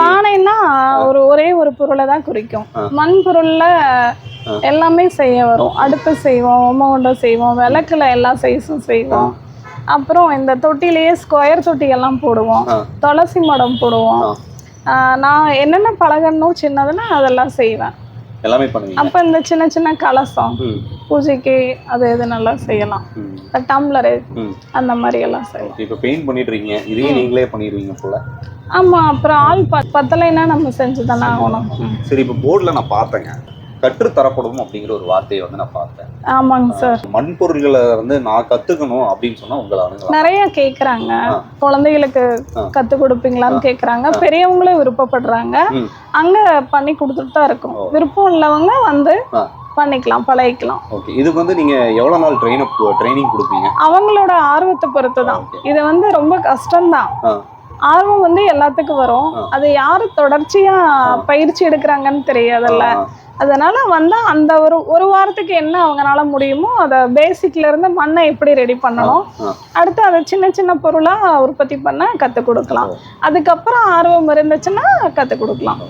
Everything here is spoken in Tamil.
பானைன்னா ஒரு ஒரே ஒரு பொருளை தான் குறிக்கும். மண் பொருள்ல. எல்லாமே செய்ய வரும். அடுப்பு செய்வோம் ஓமகுண்டம் செய்வோம் விளக்குல எல்லா சைஸும் செய்வோம். அப்புறம் இந்த தொட்டிலேயே ஸ்கொயர் தொட்டி எல்லாம் போடுவோம். துளசி மடம் போடுவோம். நான் என்னென்ன பழகணும் சின்னதுன்னா அதெல்லாம் செய்வேன். எல்லாமே பண்ணுவீங்க. அப்போ இந்த சின்ன சின்ன கலசம் பூஜைக்கு அது இது நல்லா செய்யலாம். டம்ளரு அந்த மாதிரி எல்லாம் செய்யலாம். இப்போ பெயிண்ட் பண்ணிட்டு இருக்கீங்க இதையும் நீங்களே பண்ணிடுவீங்க போல. ஆமா அப்புறம் ஆள் ப பத்தலைன்னா நம்ம செஞ்சு தானே ஆகணும். சரி இப்போ போர்டில் நான் பார்த்தேங்க. கற்றுத்தரப்படும் அப்படிங்கிற ஒரு வார்த்தையை வந்து நான் பார்த்தேன். ஆமாங்க சார். மண் பொருள்களை வந்து நான் கத்துக்கணும் அப்படின்னு சொன்னா உங்களை அணுகலாம். நிறைய கேக்குறாங்க. குழந்தைகளுக்கு. கத்து கொடுப்பீங்களான்னு கேக்குறாங்க. பெரியவங்களும் விருப்பப்படுறாங்க. அங்க பண்ணி கொடுத்துட்டு தான் இருக்கும். விருப்பம் உள்ளவங்க வந்து. பண்ணிக்கலாம் பழகிக்கலாம். ஓகே. இதுக்கு வந்து நீங்க எவ்வளவு நாள் ட்ரெயின் ட்ரைனிங் கொடுப்பீங்க? அவங்களோட ஆர்வத்தை பொறுத்து தான். இது வந்து ரொம்ப கஷ்டம்தான். ஆர்வம் வந்து எல்லாத்துக்கும் வரும். அது யாரு தொடர்ச்சியா பயிற்சி எடுக்கிறாங்கன்னு தெரியாதுல்ல. அதனால வந்தா அந்த ஒரு ஒரு வாரத்துக்கு என்ன அவங்கனால முடியுமோ அதை பேசிக்ல இருந்து மண்ணை எப்படி ரெடி பண்ணணும். அடுத்து அதை சின்ன சின்ன பொருளா உற்பத்தி பண்ண கத்து கொடுக்கலாம். அதுக்கப்புறம் ஆர்வம் இருந்துச்சுன்னா கத்து கொடுக்கலாம்.